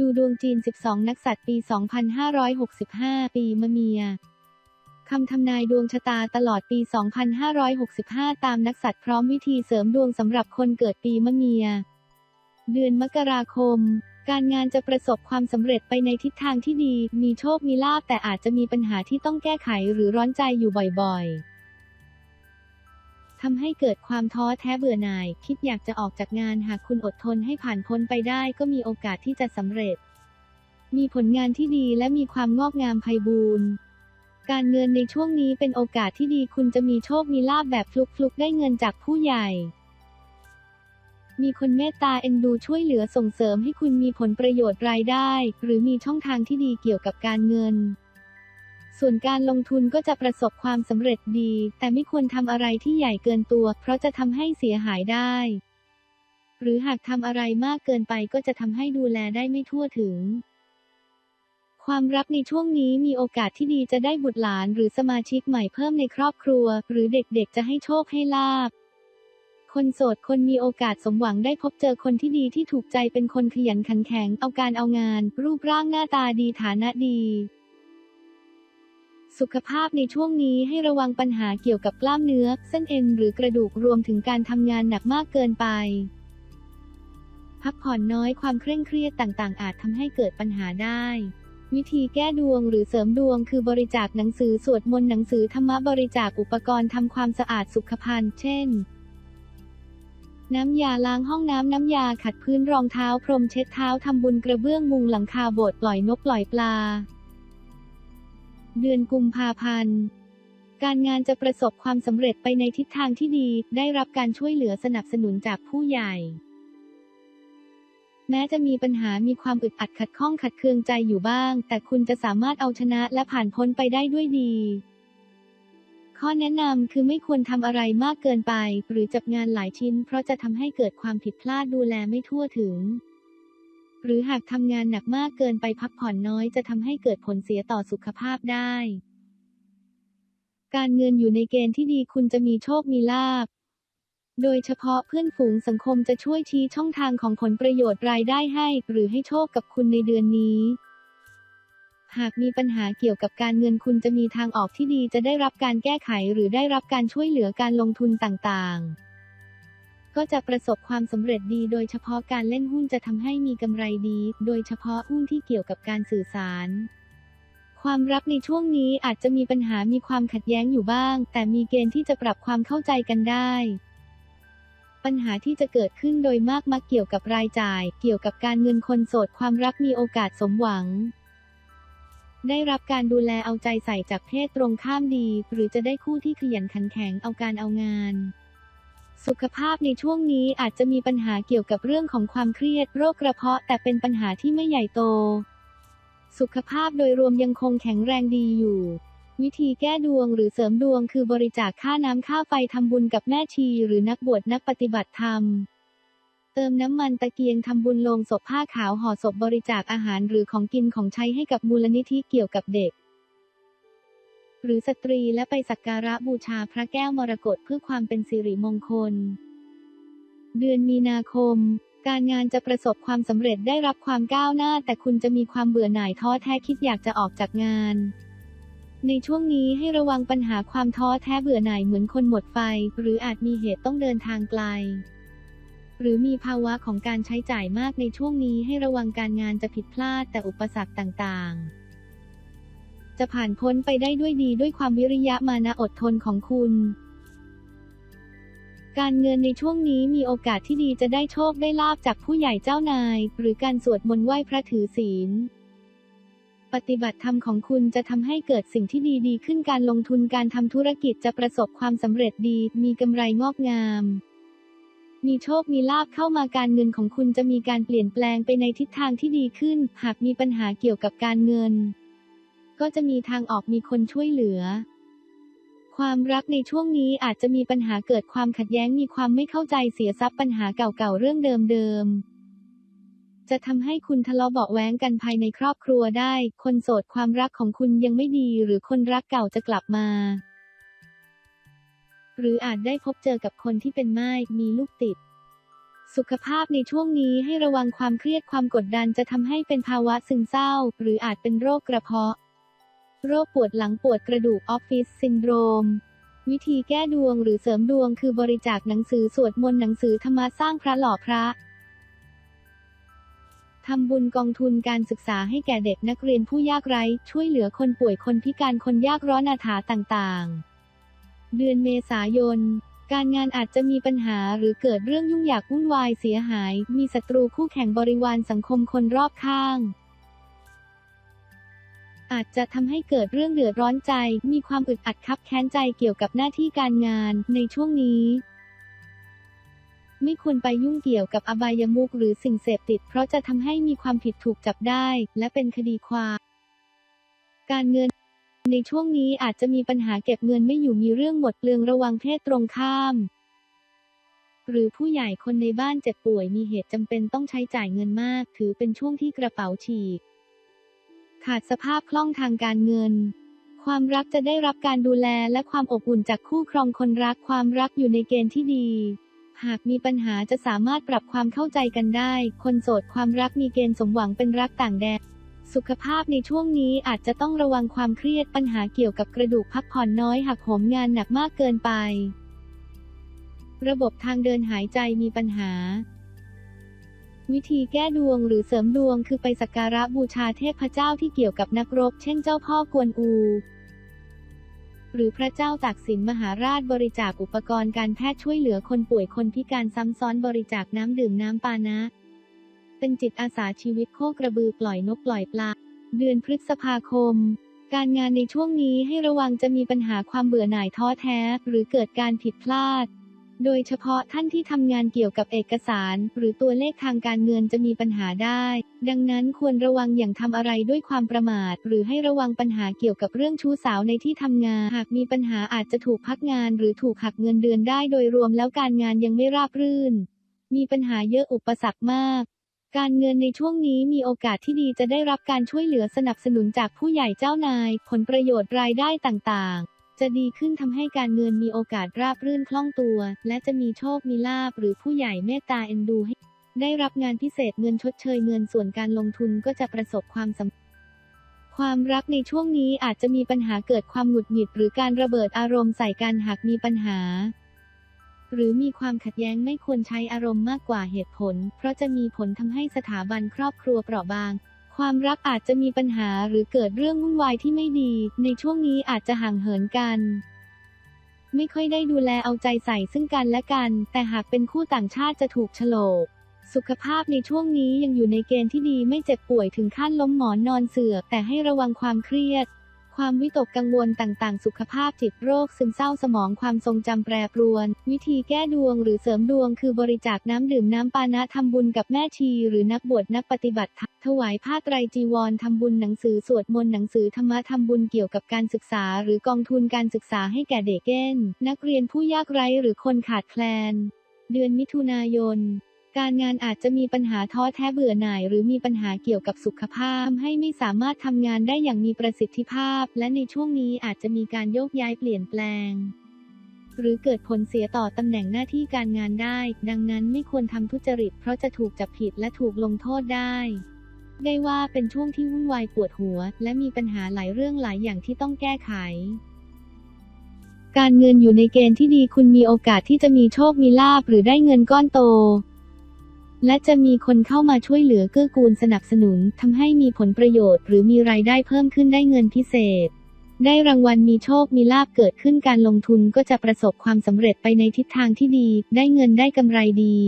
ดูดวงจีน 12 นักสัตว์ปี 2565 ปีมะเมีย คำทำนายดวงชะตาตลอดปี 2565 ตามนักสัตว์พร้อมวิธีเสริมดวงสำหรับคนเกิดปีมะเมีย เดือนมกราคม การงานจะประสบความสำเร็จไปในทิศทางที่ดี มีโชคมีลาภแต่อาจจะมีปัญหาที่ต้องแก้ไขหรือร้อนใจอยู่บ่อยๆ ทำให้เกิดความท้อแท้เบื่อหน่าย คิดอยากจะออกจากงานหากคุณอดทนให้ผ่านพ้นไปได้ ก็มีโอกาสที่จะสำเร็จ มีผลงานที่ดีและมีความงอกงามไพบูรณ์การเงินในช่วงนี้เป็นโอกาสที่ดีคุณจะมีโชคมีลาบแบบฟลุกๆ ได้เงินจากผู้ใหญ่ มีคนเมตตาเอ็นดูช่วยเหลือส่งเสริมให้คุณมีผลประโยชน์รายได้ หรือมีช่องทางที่ดีเกี่ยวกับการเงิน ส่วนการลงทุนก็จะประสบความสำเร็จดี แต่ไม่ควรทำอะไรที่ใหญ่เกินตัว เพราะจะทำให้เสียหายได้ หรือหากทำอะไรมากเกินไปก็จะทำให้ดูแลได้ไม่ทั่วถึง ความรักในช่วงนี้มีโอกาสที่ดีจะได้บุตรหลานหรือสมาชิกใหม่เพิ่มในครอบครัว หรือเด็กๆ จะให้โชคให้ลาบคนโสดคนมีโอกาสสมหวังได้พบเจอคนที่ดีที่ถูกใจเป็นคนขยันขันแข็งเอาการเอางาน รูปร่างหน้าตาดีฐานะดี สุขภาพในช่วงนี้ให้ระวังปัญหาเกี่ยวกับกล้ามเนื้อ เส้นเอ็นหรือกระดูกรวมถึงการทำงานหนักมากเกินไป พักผ่อนน้อยความเคร่งเครียดต่างๆ อาจทำให้เกิดปัญหาได้ วิธีแก้ดวงหรือเสริมดวงคือบริจาคหนังสือสวดมนต์หนังสือธรรมะบริจาคอุปกรณ์ทำความสะอาดสุขภัณฑ์ เช่น น้ำยาล้างห้องน้ำน้ำยาขัดพื้นรองเท้าพรมเช็ดเท้าทำบุญกระเบื้องมุงหลังคาโบสถ์ปล่อยนกปล่อยปลา เดือนกุมภาพันธ์ การงานจะประสบความสำเร็จไปในทิศทางที่ดี ได้รับการช่วยเหลือสนับสนุนจากผู้ใหญ่ แม้จะมีปัญหามีความอึดอัดขัดข้องขัดเคืองใจอยู่บ้าง แต่คุณจะสามารถเอาชนะและผ่านพ้นไปได้ด้วยดีข้อแนะนำคือไม่ควรทำอะไรมากเกินไป หรือจับงานหลายชิ้น เพราะจะทำให้เกิดความผิดพลาดดูแลไม่ทั่วถึง หรือหากทำงานหนักมากเกินไปพักผ่อนน้อยจะทำให้เกิดผลเสียต่อสุขภาพได้ การเงินอยู่ในเกณฑ์ที่ดีคุณจะมีโชคมีลาภโดยเฉพาะเพื่อนฝูงสังคมจะช่วยชี้ช่องทางของผลประโยชน์รายได้ให้ หรือให้โชคกับคุณในเดือนนี้ หากมีปัญหาเกี่ยวกับการเงินคุณจะมีทางออกที่ดีจะได้รับการแก้ไขหรือได้รับการช่วยเหลือการลงทุนต่างๆ ก็จะประสบความสำเร็จดี โดยเฉพาะการเล่นหุ้นจะทำให้มีกำไรดี โดยเฉพาะหุ้นที่เกี่ยวกับการสื่อสาร ความรักในช่วงนี้อาจจะมีปัญหามีความขัดแย้งอยู่บ้าง แต่มีเกณฑ์ที่จะปรับความเข้าใจกันได้ ปัญหาที่จะเกิดขึ้นโดยมากมักเกี่ยวกับรายจ่าย เกี่ยวกับการเงินคนโสดความรักมีโอกาสสมหวังได้รับการดูแลเอาใจใส่จากเพศตรงข้ามดี หรือจะได้คู่ที่ขยันขันแข็งเอาการเอางาน สุขภาพในช่วงนี้อาจจะมีปัญหาเกี่ยวกับเรื่องของความเครียดโรคกระเพาะ แต่เป็นปัญหาที่ไม่ใหญ่โต สุขภาพโดยรวมยังคงแข็งแรงดีอยู่ วิธีแก้ดวงหรือเสริมดวงคือบริจาคค่าน้ำค่าไฟทำบุญกับแม่ชีหรือนักบวชนักปฏิบัติธรรม เติมน้ำมันตะเกียงทำบุญโลงศพผ้าขาวห่อศพบริจาคอาหารหรือของกินของใช้ให้กับมูลนิธิเกี่ยวกับเด็ก หรือสตรีและไปสักการะบูชาพระแก้วมรกตเพื่อความเป็นสิริมงคล เดือนมีนาคม การงานจะประสบความสำเร็จได้รับความก้าวหน้า แต่คุณจะมีความเบื่อหน่ายท้อแท้คิดอยากจะออกจากงาน ในช่วงนี้ให้ระวังปัญหาความท้อแท้เบื่อหน่ายเหมือนคนหมดไฟ หรืออาจมีเหตุต้องเดินทางไกล หรือมีภาวะของการใช้จ่ายมากในช่วงนี้ให้ระวังการงานจะผิดพลาดแต่อุปสรรคต่างๆ จะผ่านพ้นไปได้ด้วยดีด้วยความวิริยะมานะอดทนของคุณ การเงินในช่วงนี้มีโอกาสที่ดีจะได้โชคได้ลาบจากผู้ใหญ่เจ้านาย หรือการสวดมนต์ไหว้พระถือศีลปฏิบัติธรรมของคุณจะทำให้เกิดสิ่งที่ดีดีขึ้นการลงทุนการทำธุรกิจจะประสบความสำเร็จดี มีกำไรงอกงาม มีโชคมีลาบเข้ามาการเงินของคุณจะมีการเปลี่ยนแปลงไปในทิศทางที่ดีขึ้น หากมีปัญหาเกี่ยวกับการเงิน ก็จะมีทางออกมีคนช่วยเหลือ ความรักในช่วงนี้อาจจะมีปัญหาเกิดความขัดแย้งมีความไม่เข้าใจเสียทรัพย์ปัญหาเก่าๆเรื่องเดิมๆจะทำให้คุณทะเลาะเบาะแว้งกันภายในครอบครัวได้ คนโสดความรักของคุณยังไม่ดี หรือคนรักเก่าจะกลับมา หรืออาจได้พบเจอกับคนที่เป็นไม้มีลูกติด สุขภาพในช่วงนี้ให้ระวังความเครียดความกดดันจะทำให้เป็นภาวะซึมเศร้า หรืออาจเป็นโรคกระเพาะ โรคปวดหลังปวดกระดูกออฟฟิศซินโดรม วิธีแก้ดวงหรือเสริมดวงคือบริจาคหนังสือสวดมนต์หนังสือธรรมะสร้างพระหล่อพระทำบุญกองทุนการศึกษาให้แก่เด็กนักเรียนผู้ยากไร้ ช่วยเหลือคนป่วยคนพิการคนยากร้อนอาถาต่างๆ เดือนเมษายน การงานอาจจะมีปัญหาหรือเกิดเรื่องยุ่งยากวุ่นวายเสียหาย มีศัตรูคู่แข่งบริวารสังคมคนรอบข้าง อาจจะทำให้เกิดเรื่องเดือดร้อนใจ มีความอึดอัดคับแค้นใจเกี่ยวกับหน้าที่การงานในช่วงนี้ ไม่ควรไปยุ่งเกี่ยวกับอบายมุขหรือสิ่งเสพติด เพราะจะทำให้มีความผิดถูกจับได้ และเป็นคดีความ การเงินในช่วงนี้อาจจะมีปัญหาเก็บเงินไม่อยู่มีเรื่องหมดเปลืองระวังเพศตรงข้าม หรือผู้ใหญ่คนในบ้านเจ็บป่วยมีเหตุจำเป็นต้องใช้จ่ายเงินมาก ถือเป็นช่วงที่กระเป๋าฉีก ขาดสภาพคล่องทางการเงิน ความรักจะได้รับการดูแลและความอบอุ่นจากคู่ครองคนรักความรักอยู่ในเกณฑ์ที่ดี หากมีปัญหาจะสามารถปรับความเข้าใจกันได้ คนโสดความรักมีเกณฑ์สมหวังเป็นรักต่างแดนสุขภาพในช่วงนี้อาจจะต้องระวังความเครียดปัญหาเกี่ยวกับกระดูกพักผ่อนน้อยหักโหมงานหนักมากเกินไป ระบบทางเดินหายใจมีปัญหา วิธีแก้ดวงหรือเสริมดวงคือไปสักการะบูชาเทพเจ้าที่เกี่ยวกับนักรบ เช่นเจ้าพ่อกวนอู หรือพระเจ้าตากสินมหาราชบริจาคอุปกรณ์การแพทย์ช่วยเหลือคนป่วยคนพิการซ้ำซ้อนบริจาคน้ำดื่มน้ำปานะ เป็นจิตอาสาชีวิตโคกระบือปล่อยนกปล่อยปลา เดือนพฤษภาคม การงานในช่วงนี้ให้ระวังจะมีปัญหาความเบื่อหน่ายท้อแท้ หรือเกิดการผิดพลาด โดยเฉพาะท่านที่ทำงานเกี่ยวกับเอกสาร หรือตัวเลขทางการเงินจะมีปัญหาได้ ดังนั้นควรระวังอย่างทำอะไรด้วยความประมาท หรือให้ระวังปัญหาเกี่ยวกับเรื่องชู้สาวในที่ทำงาน หากมีปัญหาอาจจะถูกพักงาน หรือถูกหักเงินเดือนได้โดยรวมแล้วการงานยังไม่ราบรื่น มีปัญหาเยอะอุปสรรคมากการเงินในช่วงนี้มีโอกาสที่ดีจะได้รับการช่วยเหลือสนับสนุนจากผู้ใหญ่เจ้านาย ผลประโยชน์รายได้ต่าง จะดีขึ้นทำให้การเงินมีโอกาสราบรื่นคล่องตัว และจะมีโชคมีลาภหรือผู้ใหญ่เมตตาเอ็นดูให้ ได้รับงานพิเศษเงินชดเชยเงินส่วนการลงทุนก็จะประสบความสำเร็จความรักในช่วงนี้อาจจะมีปัญหาเกิดความหงุดหงิด หรือการระเบิดอารมณ์ใส่กันหากมีปัญหา หรือมีความขัดแย้งไม่ควรใช้อารมณ์มากกว่าเหตุผล เพราะจะมีผลทำให้สถาบันครอบครัวเปราะบาง ความรักอาจจะมีปัญหาหรือเกิดเรื่องวุ่นวายที่ไม่ดี ในช่วงนี้อาจจะห่างเหินกัน ไม่ค่อยได้ดูแลเอาใจใส่ซึ่งกันและกัน แต่หากเป็นคู่ต่างชาติจะถูกโฉลกสุขภาพในช่วงนี้ยังอยู่ในเกณฑ์ที่ดีไม่เจ็บป่วยถึงขั้นล้มหมอนนอนเสือกแต่ให้ระวังความเครียด ความวิตกกังวลต่างๆ สุขภาพจิตโรคซึมเศร้าสมองความทรงจำแปรปรวน วิธีแก้ดวงหรือเสริมดวง คือบริจาคน้ำดื่มน้ำปานะทำบุญกับแม่ชี หรือนักบวชนักปฏิบัติถวายผ้าไตรจีวรทำบุญหนังสือสวดมนต์หนังสือธรรมะทำบุญเกี่ยวกับการศึกษา หรือกองทุนการศึกษาให้แก่เด็กเก้น นักเรียนผู้ยากไร้หรือคนขาดแคลน เดือนมิถุนายน การงานอาจจะมีปัญหาท้อแท้เบื่อหน่าย หรือมีปัญหาเกี่ยวกับสุขภาพให้ไม่สามารถทำงานได้อย่างมีประสิทธิภาพ และในช่วงนี้อาจจะมีการโยกย้ายเปลี่ยนแปลง หรือเกิดผลเสียต่อตำแหน่งหน้าที่การงานได้ ดังนั้นไม่ควรทำทุจริต เพราะจะถูกจับผิดและถูกลงโทษได้ ได้ว่าเป็นช่วงที่วุ่นวายปวดหัว และมีปัญหาหลายเรื่องหลายอย่างที่ต้องแก้ไขการเงินอยู่ในเกณฑ์ที่ดีคุณมีโอกาสที่จะมีโชค มีลาภหรือได้เงินก้อนโต และจะมีคนเข้ามาช่วยเหลือเกื้อกูลสนับสนุนทำให้มีผลประโยชน์ หรือมีรายได้เพิ่มขึ้นได้เงินพิเศษ ได้รางวัลมีโชคมีลาภเกิดขึ้นการลงทุนก็จะประสบความสำเร็จไปในทิศทางที่ดี ได้เงินได้กำไรดี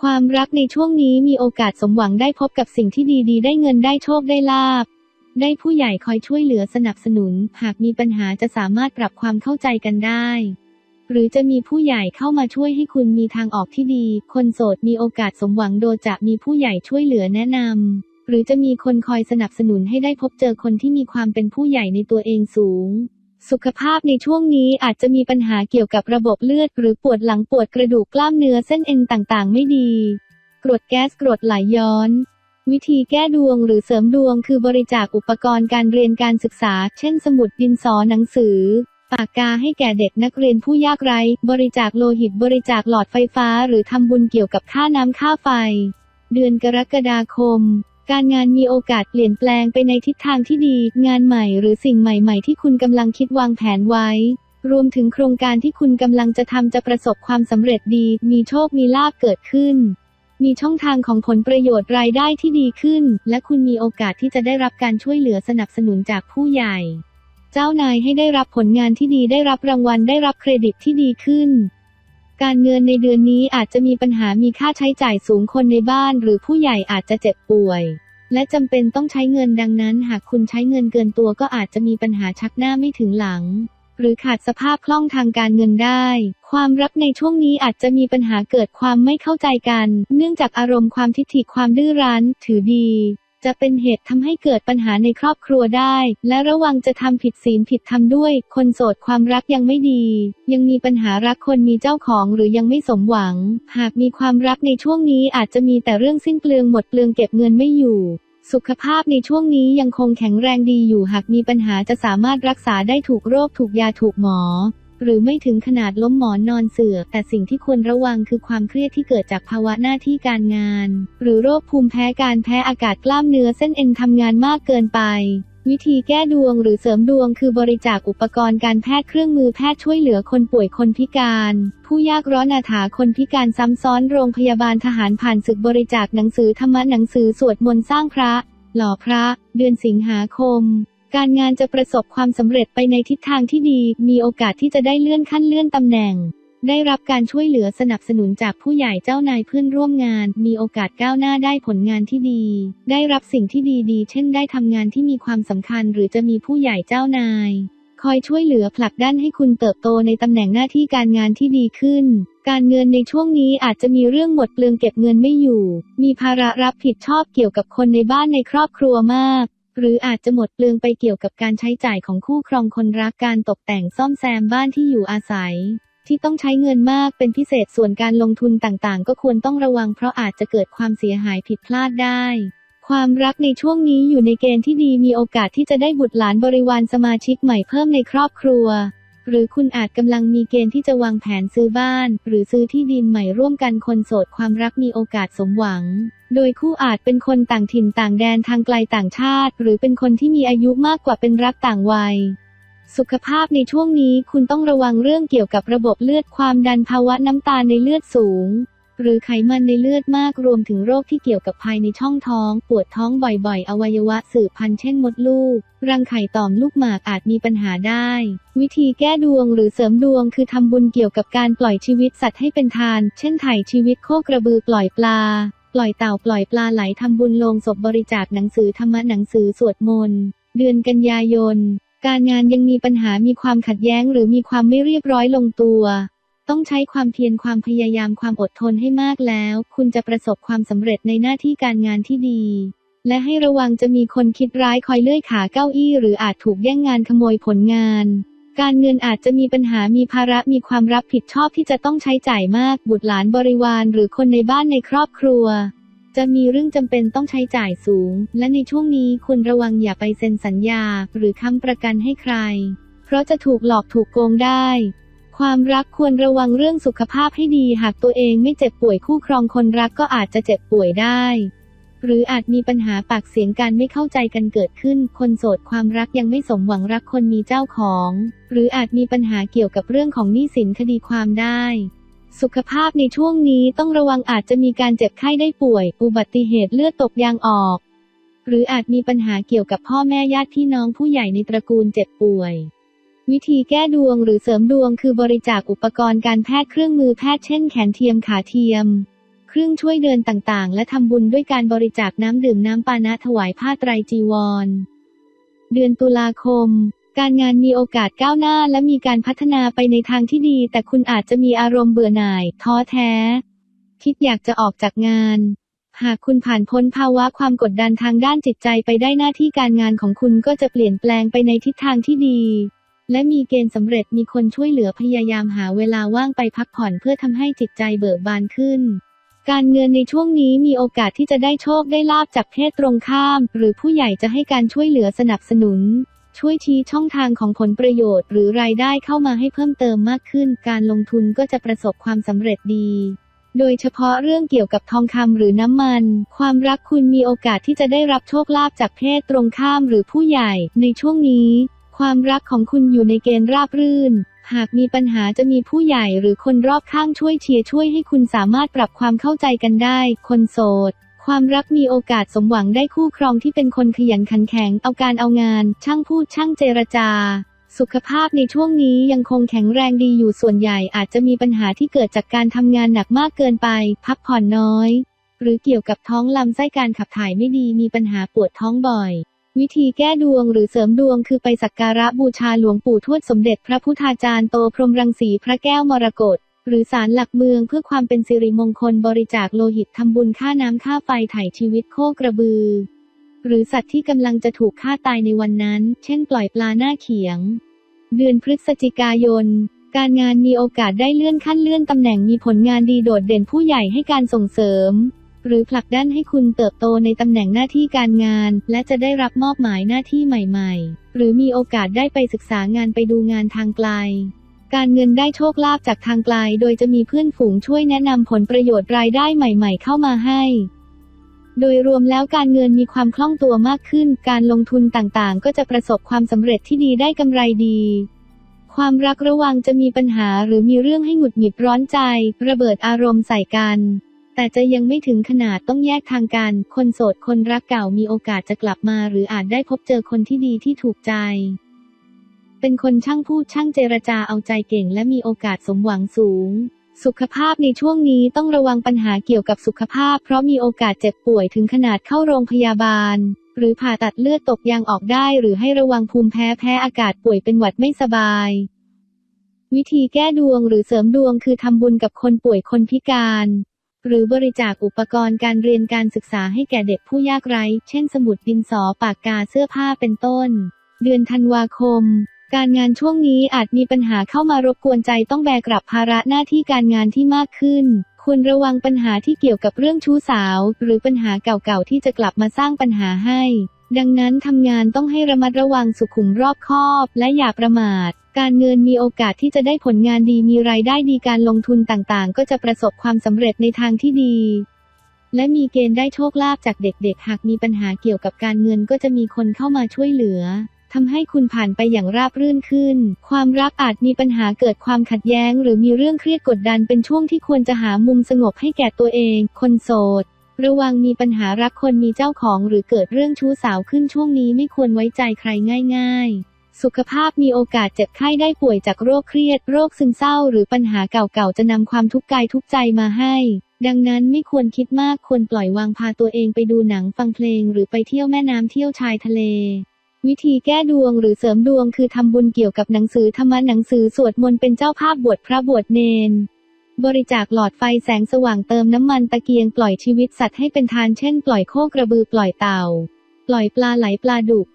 ความรักในช่วงนี้มีโอกาสสมหวังได้พบกับสิ่งที่ดีๆ ได้เงินได้โชคได้ลาภได้ผู้ใหญ่คอยช่วยเหลือสนับสนุน หากมีปัญหาจะสามารถปรับความเข้าใจกันได้ หรือจะมีผู้ใหญ่เข้ามาช่วยให้คุณมีทางออกที่ดี คนโสดมีโอกาสสมหวังโดยจะมีผู้ใหญ่ช่วยเหลือแนะนำ หรือจะมีคนคอยสนับสนุนให้ได้พบเจอคนที่มีความเป็นผู้ใหญ่ในตัวเองสูง สุขภาพในช่วงนี้อาจจะมีปัญหาเกี่ยวกับระบบเลือด หรือปวดหลังปวดกระดูกกล้ามเนื้อเส้นเอ็นต่างๆ ไม่ดี กรดแก๊สกรดไหลย้อนวิธีแก้ดวงหรือเสริมดวงคือบริจาคอุปกรณ์การเรียนการศึกษา เช่น สมุดดินสอหนังสือ ปากกาให้แก่เด็กนักเรียนผู้ยากไร้ บริจาคโลหิตบริจาคหลอดไฟฟ้า หรือทำบุญเกี่ยวกับค่าน้ำค่าไฟ เดือนกรกฎาคม การงานมีโอกาสเปลี่ยนแปลงไปในทิศทางที่ดี งานใหม่หรือสิ่งใหม่ ๆ ที่คุณกำลังคิดวางแผนไว้ รวมถึงโครงการที่คุณกำลังจะทำจะประสบความสำเร็จดี มีโชคมีลาภเกิดขึ้น มีช่องทางของผลประโยชน์รายได้ที่ดีขึ้น และคุณมีโอกาสที่จะได้รับการช่วยเหลือสนับสนุนจากผู้ใหญ่ เจ้านายให้ได้รับผลงานที่ดีได้รับรางวัลได้รับเครดิตที่ดีขึ้น การเงินในเดือนนี้อาจจะมีปัญหามีค่าใช้จ่ายสูงคนในบ้าน หรือผู้ใหญ่อาจจะเจ็บป่วย และจำเป็นต้องใช้เงินดังนั้น หากคุณใช้เงินเกินตัวก็อาจจะมีปัญหาชักหน้าไม่ถึงหลัง หรือขาดสภาพคล่องทางการเงินได้ ความรักในช่วงนี้อาจจะมีปัญหาเกิดความไม่เข้าใจกัน เนื่องจากอารมณ์ความทิฐิความดื้อรั้น ถือดี จะเป็นเหตุทำให้เกิดปัญหาในครอบครัวได้ และระวังจะทำผิดศีลผิดธรรมด้วย คนโสดความรักยังไม่ดี ยังมีปัญหารักคนมีเจ้าของหรือยังไม่สมหวัง หากมีความรักในช่วงนี้อาจจะมีแต่เรื่องสิ้นเปลืองหมดเปลืองเก็บเงินไม่อยู่ สุขภาพในช่วงนี้ยังคงแข็งแรงดีอยู่หากมีปัญหาจะสามารถรักษาได้ถูกโรคถูกยาถูกหมอ หรือไม่ถึงขนาดล้มหมอนนอนเสือแต่สิ่งที่ควรระวังคือความเครียดที่เกิดจากภาวะหน้าที่การงาน หรือโรคภูมิแพ้การแพ้อากาศกล้ามเนื้อเส้นเอ็นทำงานมากเกินไป วิธีแก้ดวงหรือเสริมดวงคือบริจาคอุปกรณ์การแพทย์เครื่องมือแพทย์ช่วยเหลือคนป่วยคนพิการ ผู้ยากร้อนอาถาคนพิการซ้ำซ้อนโรงพยาบาลทหารผ่านศึกบริจาคหนังสือธรรมะหนังสือสวดมนต์สร้างพระ หล่อพระ เดือนสิงหาคม การงานจะประสบความสำเร็จไปในทิศทางที่ดี มีโอกาสที่จะได้เลื่อนขั้นเลื่อนตำแหน่ง ได้รับการช่วยเหลือสนับสนุนจากผู้ใหญ่เจ้านายเพื่อนร่วมงาน มีโอกาสก้าวหน้าได้ผลงานที่ดี ได้รับสิ่งที่ดีๆ เช่นได้ทำงานที่มีความสำคัญ หรือจะมีผู้ใหญ่เจ้านาย คอยช่วยเหลือผลักดันให้คุณเติบโตในตำแหน่งหน้าที่การงานที่ดีขึ้น การเงินในช่วงนี้อาจจะมีเรื่องหมดเปลืองเก็บเงินไม่อยู่ มีภาระรับผิดชอบเกี่ยวกับคนในบ้านในครอบครัวมาก หรืออาจจะหมดเปลืองไปเกี่ยวกับการใช้จ่ายของคู่ครองคนรักการตกแต่งซ่อมแซมบ้านที่อยู่อาศัย ที่ต้องใช้เงินมากเป็นพิเศษส่วนการลงทุนต่างๆ ก็ควรต้องระวังเพราะอาจจะเกิดความเสียหายผิดพลาดได้ความรักในช่วงนี้อยู่ในเกณฑ์ที่ดีมีโอกาสที่จะได้บุตรหลานบริวารสมาชิกใหม่เพิ่มในครอบครัว หรือคุณอาจกำลังมีเกณฑ์ที่จะวางแผนซื้อบ้าน หรือซื้อที่ดินใหม่ร่วมกันคนโสดความรักมีโอกาสสมหวัง โดยคู่อาจเป็นคนต่างถิ่นต่างแดนทางไกลต่างชาติ หรือเป็นคนที่มีอายุมากกว่าเป็นรักต่างวัย สุขภาพในช่วงนี้คุณต้องระวังเรื่องเกี่ยวกับระบบเลือดความดันภาวะน้ำตาลในเลือดสูง หรือไขมันในเลือดมากรวมถึงโรคที่เกี่ยวกับภายในช่องท้อง ปวดท้องบ่อยๆ อวัยวะสืบพันธุ์เช่นมดลูก รังไข่ต่อมลูกหมากอาจมีปัญหาได้ วิธีแก้ดวงหรือเสริมดวงคือทำบุญเกี่ยวกับการปล่อยชีวิตสัตว์ให้เป็นทาน เช่นไถ่ชีวิตโคกระบือปล่อยปลา ปล่อยเต่าปล่อยปลาไหลทำบุญลงศพบริจาคหนังสือธรรมะหนังสือสวดมนต์เดือนกันยายน การงานยังมีปัญหามีความขัดแย้งหรือมีความไม่เรียบร้อยลงตัว ต้องใช้ความเพียรความพยายามความอดทนให้มากแล้ว คุณจะประสบความสำเร็จในหน้าที่การงานที่ดี และให้ระวังจะมีคนคิดร้ายคอยเลื่อยขาเก้าอี้ หรืออาจถูกแย่งงานขโมยผลงาน การเงินอาจจะมีปัญหามีภาระมีความรับผิดชอบที่จะต้องใช้จ่ายมาก บุตรหลานบริวารหรือคนในบ้านในครอบครัว จะมีเรื่องจำเป็นต้องใช้จ่ายสูง และในช่วงนี้คุณระวังอย่าไปเซ็นสัญญา หรือค้ำประกันให้ใคร เพราะจะถูกหลอกถูกโกงได้ ความรักควรระวังเรื่องสุขภาพให้ดี หากตัวเองไม่เจ็บป่วยคู่ครองคนรักก็อาจจะเจ็บป่วยได้ หรืออาจมีปัญหาปากเสียงกันไม่เข้าใจกันเกิดขึ้น คนโสดความรักยังไม่สมหวังรักคนมีเจ้าของ หรืออาจมีปัญหาเกี่ยวกับเรื่องของหนี้สินคดีความได้ สุขภาพในช่วงนี้ต้องระวังอาจจะมีการเจ็บไข้ได้ป่วย อุบัติเหตุเลือดตกยางออก หรืออาจมีปัญหาเกี่ยวกับพ่อแม่ญาติพี่น้องผู้ใหญ่ในตระกูลเจ็บป่วย วิธีแก้ดวงหรือเสริมดวงคือบริจาคอุปกรณ์การแพทย์เครื่องมือแพทย์เช่นแขนเทียมขาเทียม เครื่องช่วยเดินต่างๆ และทำบุญด้วยการบริจาคน้ำดื่มน้ำปานะถวายผ้าไตรจีวร เดือนตุลาคม การงานมีโอกาสก้าวหน้าและมีการพัฒนาไปในทางที่ดี แต่คุณอาจจะมีอารมณ์เบื่อหน่าย ท้อแท้ คิดอยากจะออกจากงานหากคุณผ่านพ้นภาวะความกดดันทางด้านจิตใจไปได้หน้าที่การงานของคุณก็จะเปลี่ยนแปลงไปในทิศทางที่ดี และมีเกณฑ์สำเร็จมีคนช่วยเหลือพยายามหาเวลาว่างไปพักผ่อนเพื่อทำให้จิตใจเบิกบานขึ้น การเงินในช่วงนี้มีโอกาสที่จะได้โชคได้ลาบจากเพศตรงข้าม หรือผู้ใหญ่จะให้การช่วยเหลือสนับสนุน ช่วยชี้ช่องทางของผลประโยชน์ หรือรายได้เข้ามาให้เพิ่มเติมมากขึ้น การลงทุนก็จะประสบความสำเร็จดีโดยเฉพาะเรื่องเกี่ยวกับทองคำหรือน้ำมัน ความรักคุณมีโอกาสที่จะได้รับโชคลาภจากเพศตรงข้ามหรือผู้ใหญ่ในช่วงนี้ ความรักของคุณอยู่ในเกณฑ์ราบรื่น หากมีปัญหาจะมีผู้ใหญ่หรือคนรอบข้างช่วยเชียร์ช่วยให้คุณสามารถปรับความเข้าใจกันได้ คนโสด ความรักมีโอกาสสมหวังได้คู่ครองที่เป็นคนขยันขันแข็งเอาการเอางาน ช่างพูดช่างเจรจา สุขภาพในช่วงนี้ยังคงแข็งแรงดีอยู่ส่วนใหญ่อาจจะมีปัญหาที่เกิดจากการทำงานหนักมากเกินไป พักผ่อนน้อย หรือเกี่ยวกับท้องลำไส้การขับถ่ายไม่ดีมีปัญหาปวดท้องบ่อย วิธีแก้ดวงหรือเสริมดวงคือไปสักการะบูชาหลวงปู่ทวดสมเด็จพระพุทธาจารย์โตพรมรังสีพระแก้วมรกตหรือศาลหลักเมืองเพื่อความเป็นสิริมงคลบริจาคโลหิตทำบุญค่าน้ำค่าไฟถ่ายชีวิตโคกระบือ หรือสัตว์ที่กำลังจะถูกฆ่าตายในวันนั้น เช่นปล่อยปลาหน้าเขียง เดือนพฤศจิกายน การงานมีโอกาสได้เลื่อนขั้นเลื่อนตำแหน่งมีผลงานดีโดดเด่นผู้ใหญ่ให้การส่งเสริม หรือผลักดันให้คุณเติบโตในตำแหน่งหน้าที่การงาน และจะได้รับมอบหมายหน้าที่ใหม่ๆ หรือมีโอกาสได้ไปศึกษางานไปดูงานทางไกล การเงินได้โชคลาภจากทางไกล โดยจะมีเพื่อนฝูงช่วยแนะนำผลประโยชน์รายได้ใหม่ ๆ เข้ามาให้ โดยรวมแล้วการเงินมีความคล่องตัวมากขึ้น การลงทุนต่างๆ ก็จะประสบความสำเร็จที่ดีได้กำไรดีความรักระวังจะมีปัญหาหรือมีเรื่องให้หงุดหงิดร้อนใจ ระเบิดอารมณ์ใส่กัน แต่จะยังไม่ถึงขนาดต้องแยกทางกัน คนโสดคนรักเก่ามีโอกาสจะกลับมา หรืออาจได้พบเจอคนที่ดีที่ถูกใจ เป็นคนช่างพูดช่างเจรจาเอาใจเก่ง และมีโอกาสสมหวังสูง สุขภาพในช่วงนี้ต้องระวังปัญหาเกี่ยวกับสุขภาพ เพราะมีโอกาสเจ็บป่วยถึงขนาดเข้าโรงพยาบาล หรือผ่าตัดเลือดตกยางออกได้ หรือให้ระวังภูมิแพ้แพ้อากาศป่วยเป็นหวัดไม่สบายวิธีแก้ดวงหรือเสริมดวงคือทำบุญกับคนป่วยคนพิการ หรือบริจาคอุปกรณ์การเรียนการศึกษาให้แก่เด็กผู้ยากไร้ เช่นสมุดดินสอปากกาเสื้อผ้าเป็นต้น เดือนธันวาคม การงานช่วงนี้อาจมีปัญหาเข้ามารบกวนใจต้องแบกรับภาระหน้าที่การงานที่มากขึ้น ควรระวังปัญหาที่เกี่ยวกับเรื่องชู้สาว หรือปัญหาเก่าๆที่จะกลับมาสร้างปัญหาให้ ดังนั้นทำงานต้องให้ระมัดระวังสุขุมรอบคอบ และอย่าประมาท การเงินมีโอกาสที่จะได้ผลงานดีมีรายได้ดีการลงทุนต่างๆ ก็จะประสบความสำเร็จในทางที่ดี และมีเกณฑ์ได้โชคลาภจากเด็กๆ หากมีปัญหาเกี่ยวกับการเงินก็จะมีคนเข้ามาช่วยเหลือทำให้คุณผ่านไปอย่างราบรื่นขึ้น ความรักอาจมีปัญหาเกิดความขัดแย้ง หรือมีเรื่องเครียดกดดันเป็นช่วงที่ควรจะหามุมสงบให้แก่ตัวเอง คนโสด ระวังมีปัญหารักคนมีเจ้าของหรือเกิดเรื่องชู้สาวขึ้นช่วงนี้ไม่ควรไว้ใจใครง่าย ๆ สุขภาพมีโอกาสเจ็บไข้ได้ป่วยจากโรคเครียด โรคซึมเศร้า หรือปัญหาเก่าๆ จะนำความทุกข์กายทุกใจมาให้ ดังนั้นไม่ควรคิดมากควรปล่อยวางพาตัวเองไปดูหนังฟังเพลง หรือไปเที่ยวแม่น้ำเที่ยวชายทะเลวิธีแก้ดวงหรือเสริมดวงคือทำบุญเกี่ยวกับหนังสือธรรมะหนังสือสวดมนต์เป็นเจ้าภาพบวชพระบวชเนน บริจาคหลอดไฟแสงสว่างเติมน้ำมันตะเกียงปล่อยชีวิตสัตว์ให้เป็นทานเช่นปล่อยโคกระบือปล่อยเต่า ปล่อยปลาไหลปลาดุก